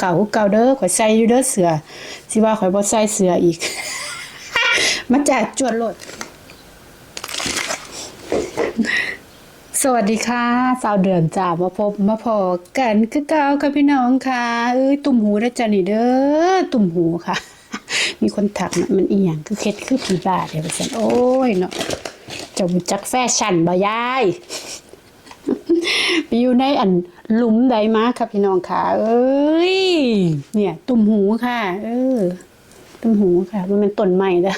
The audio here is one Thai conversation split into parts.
เก่าเก่าเด้อข่อยใส่อยู่เด้อเสือสิว่าข่อยบ่ใส่เสืออีกมาจัดจวดโลด สวัสดีค่ะสาวเดือนจ้ามาพบมาพอกันคือเก่าค่ะพี่น้องค่ะเอ้ยตุ่มหูนะจ๊ะนี่เด้อตุ่มหูค่ะ มีคนถักนะมันอีหยังคือเคล็ดคือผีบ้าเดี๋ยวไปสั่นโอ้ยเนาะจะจักแฟชั่นบ่ยาย ไปอยู่ในอันหลุมใดมาค่ะพี่น้องค่ะ เอ้ย เนี่ย ตุ่มหูค่ะ เออ ตุ่มหูค่ะ มันเป็นต้นใหม่เด้อ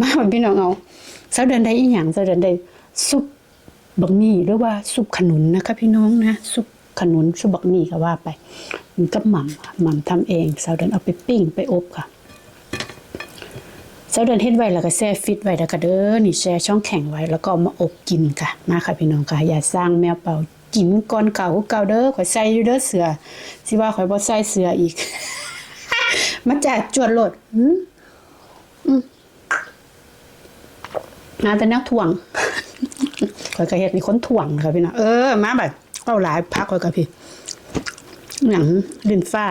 มาพี่น้องเอาเสาเดินได้อีหยังเสาเดินได้ซุปบักหมี่หรือว่าซุปขนุนนะคะพี่น้องนะซุปขนุนซุปบักหมี่ก็ว่าไปมันก็หม่ำค่ะหม่ำทำเองเสาเดินเอาไปปิ้งไปอบค่ะ เสาเดินเฮ็ดไว้แล้วก็แช่ฟิตไว้แล้วก็เด้อนี่แช่ช่องแข็งไว้แล้วก็เอามาอบกินค่ะมาค่ะพี่น้องค่ะอย่าสร้างแมวเป่ากินก่อนเก่าเก่าเด้อข่อยใส่อยู่เด้อเสือสิว่าข่อยบ่ใส่เสืออีก มาจัดจวดโลดหืมนาแต่แนวถ่วงคอยกระเฮ็ดมีคนถ่วงนะคะพี่น้องเออมาแบบเอาหลายพักคอยกับพี่หนังลินฟ้า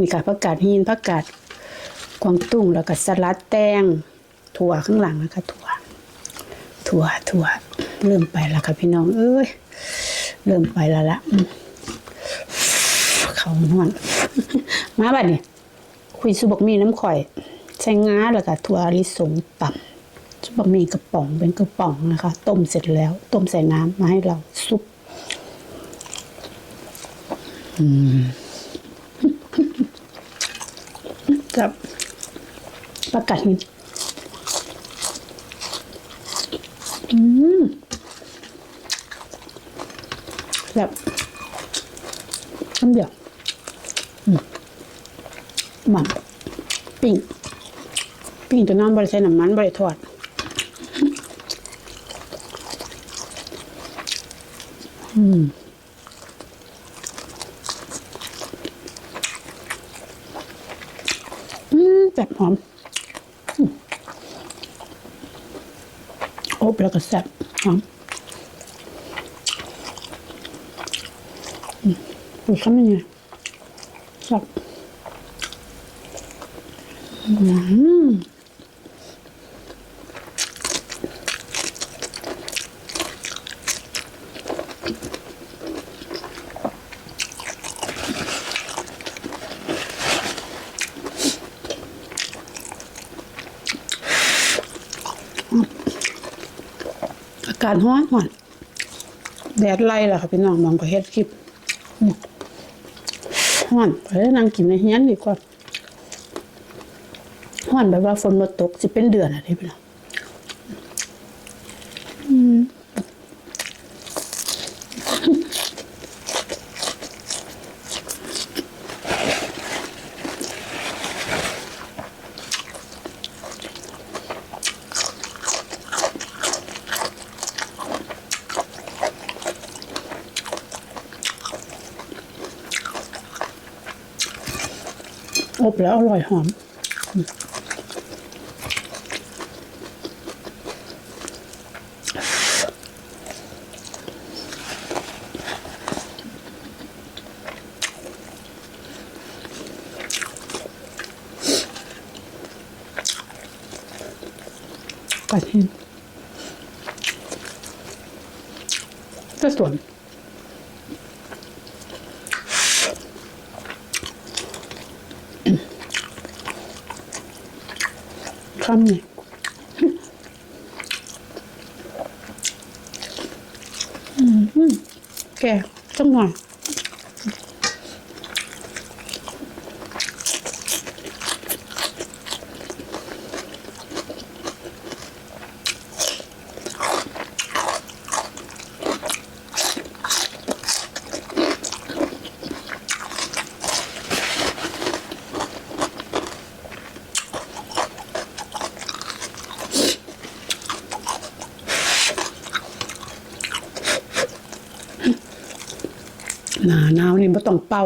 มีกาดผักกาดหินผักกาด กวางตุ้งแล้วก็สลัดแตงถั่วข้างหลังนะคะถั่วถั่วถั่วเริ่มไปแล้วค่ะพี่น้อง เอ้ยเริ่มไปแล้วละเขาห่วนมาบัดนี้คุยสุบกมีน้ำข่อยใช้งาแล้วก็ถั่วลิสงต่ำสุบกมีกระป๋องเป็นกระป๋องนะคะ ต้มเสร็จแล้ว ต้มใส่น้ำมาให้เราซุปอืมกับ ประกาศหินอืมแบบน้ำเดียวหมันปิ้งปิ้งตัวน้ำบริใส่น้ำมันบริทอดอืมอืมแบบหอมอืมอ บแล้วก็แซ่บอมอืมดูคำยังไงแซ่บอืมาศร้อนห่อนแดดไล่ล่ะค่ะพี่น้องมองก็เฮ็ดคลิปห้อนไปนั่งกินในเฮียนดีกว่าห้อนแบบว่าฝนมาตกจะเป็นเดือนอะไรพี่น้องอืม อบแล้วอร่อยหอม กระเทียมก็ส่วน คำนี่อืมแกจังหวะ หนาหนาวนี่ไม่ต้องเป่า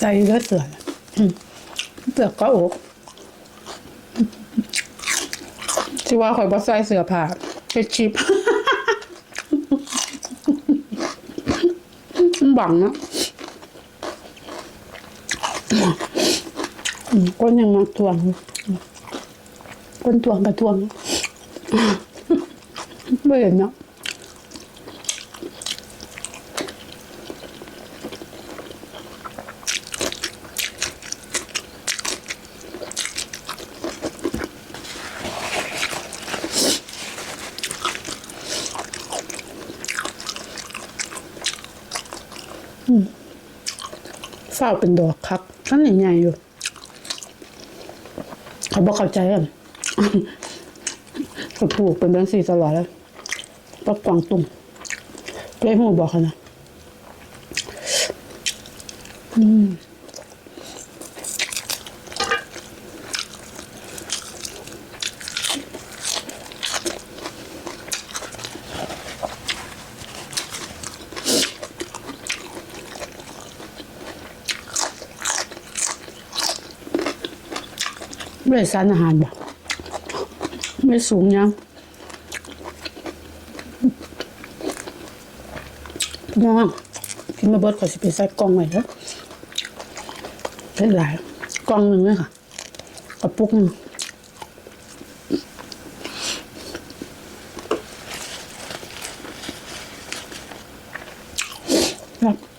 ใจเลือดเสือเสือก็อกที่ว่าคอยบอส่เสือผ่าเป็นชิป บังนะอืมก้นยังมาทวงก้นทวงกระทวงไม่เห็นเนาะ ฝ้าเป็นดอกครับขั้นใหญ่ๆอยู่ เขาบอกเข้าใจกันเขาปลูกเป็นแบงสีตลอดเลยปักกวางตุ้งเลยหูบอกเขานะไม่ ได้สารอาหารบอกไม่สูงยังน้องกินมาเบิดขอสิไปใส่กล่องไว้แล้วเป็นหลายกล่องหนึ่งเลยค่ะกระปุกหนึ่งครับ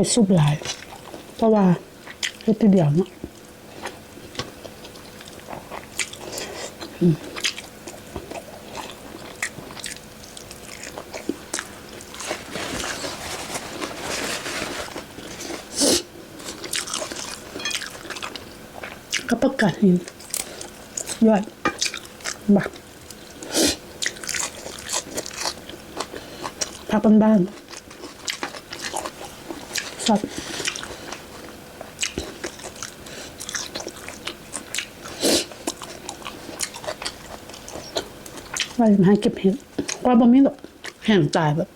ไปซุปหลาย เพราะว่าเฮ็ดทีเดียวเนาะก็ประกาศหินยอดบักพักบ้านๆ ชอบว่าจะมาให้เก็บเห็ดว่าบ่มีหรอกแห้งตายแบบ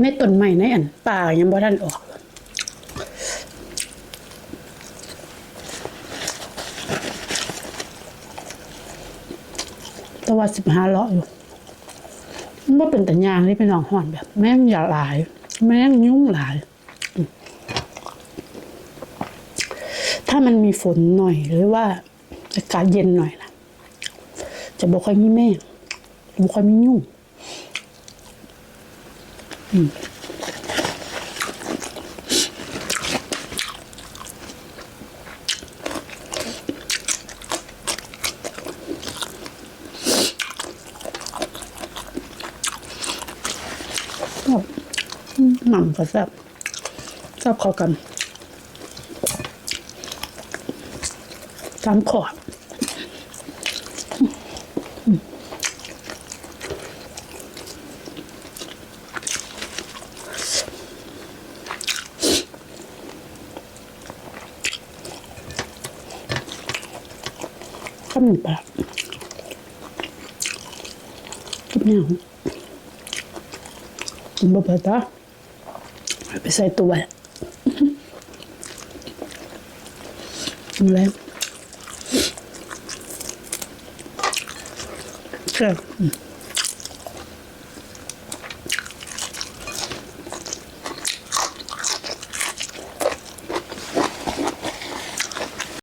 ในต้นใหม่ในอันป่ายังบ่ทันออกแต่ว่าสิบห้าเลาะอยู่ ว่าเป็นแต่ยางที่เป็นหนองห่อนแบบ แม่งอย่าหลาย แม่งยุ่งหลาย ถ้ามันมีฝนหน่อยหรือว่าอากาศเย็นหน่อยนะจะบอกค่อยมีแม่งบอกค่อยมียุ่ง อืม แบบหม่ำก็แซ่บแซ่บเข้ากันสามขอดข้าวหนึ่งปลากินแนว กินบ่เปิดตา